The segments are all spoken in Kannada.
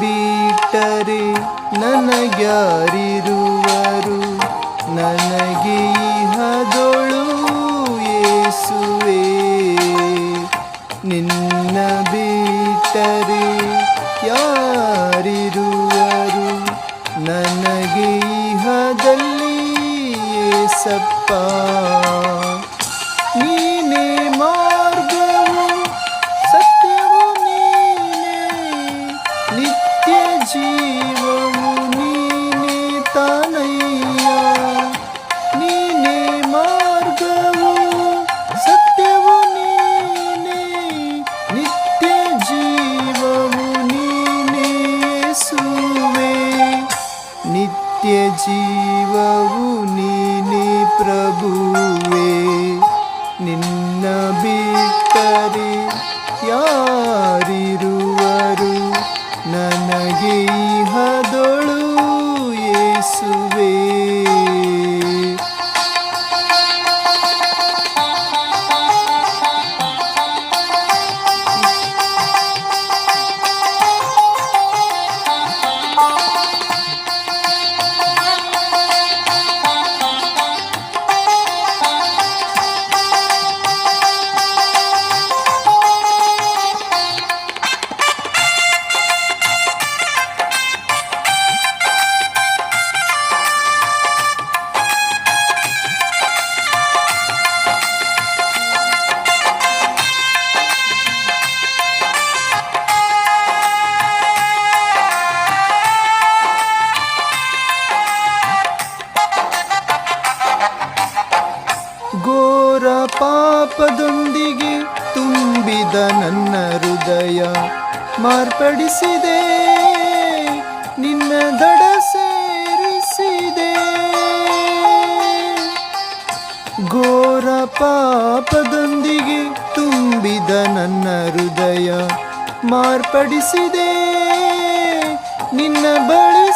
ಬಿಟ್ಟರೆ ನನಗ್ಯಾರಿರುವರು? ನನಗೆ ಇಹದೊಳು ಏಸುವೆ? ನಿನ್ನ ಬಿಟ್ಟರೆ see. ಪಾಪದೊಂದಿಗೆ ತುಂಬಿದ ನನ್ನ ಹೃದಯ ಮಾರ್ಪಡಿಸಿದೆ. ನಿನ್ನ ದಡ ಸೇರಿಸಿದೆ. ಘೋರ ಪಾಪದೊಂದಿಗೆ ತುಂಬಿದ ನನ್ನ ಹೃದಯ ಮಾರ್ಪಡಿಸಿದೆ. ನಿನ್ನ ಬಳಿ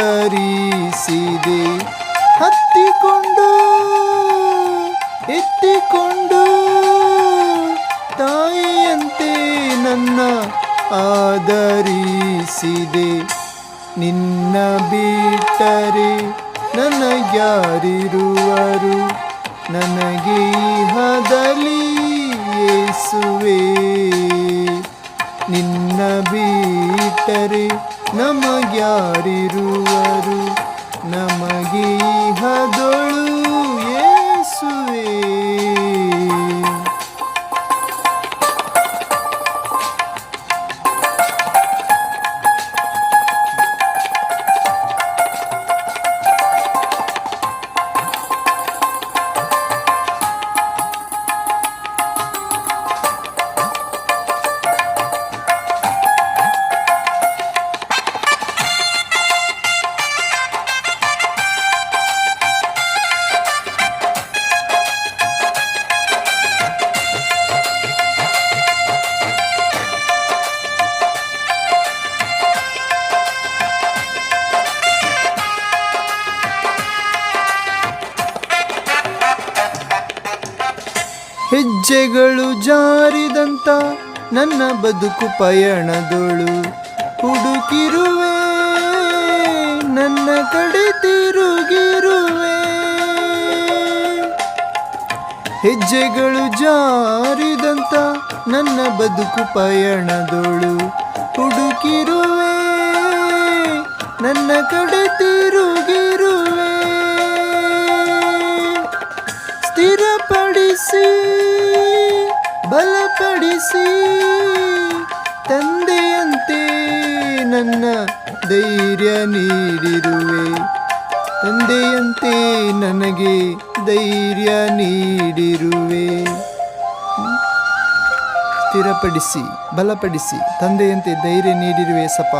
ಆದರಿಸಿದೆ ಹತ್ತಿಕೊಂಡು ಎತ್ತಿಕೊಂಡು ತಾಯಿಯಂತೆ ನನ್ನ ಆದರಿಸಿದೆ ನಿನ್ನ ಬಿಟ್ಟರೆ ನನಗ್ಯಾರಿರುವರು? ನನಗೆ ಹದಲಿ ಯೇಸುವೆ ನಿನ್ನ ಬಿಟ್ಟರೆ ನಮಗ್ಯಾರಿರುವರು? ನಮಗೆ ಹೆಜ್ಜೆಗಳು ಜಾರಿದಂತ ನನ್ನ ಬದುಕು ಪಯಣದೊಳು. ಹುಡುಕಿರುವೆ, ನನ್ನ ಕಡೆ ತಿರುಗಿರುವೆ. ಹೆಜ್ಜೆಗಳು ಜಾರಿದಂತ ನನ್ನ ಬದುಕು ಪಯಣದೊಳು. ಹುಡುಕಿರುವೆ, ನನ್ನ ಕಡೆ ನನ್ನ ಧೈರ್ಯ ನೀಡಿರುವೆ. ತಂದೆಯಂತೆ ನನಗೆ ಧೈರ್ಯ ನೀಡಿರುವೆ. ಸ್ಥಿರಪಡಿಸಿ, ಬಲಪಡಿಸಿ, ತಂದೆಯಂತೆ ಧೈರ್ಯ ನೀಡಿರುವೆ ಸಪ.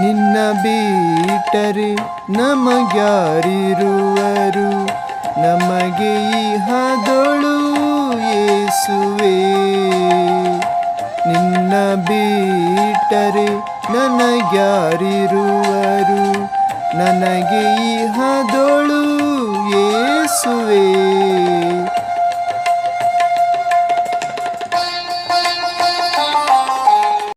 ನಿನ್ನ ಬಿಟ್ಟರೆ ನಮಗ್ಯಾರಿರುವರು. ನಮಗೆ ಈ ಯೇಸುವೆ ನಿನ್ನ ಬೀಟರೆ ಇಟ್ಟರೆ ನನಗ್ಯಾರಿರುವರು? ನನಗೆ ಇಹದೊಳು ಯೇಸುವೆ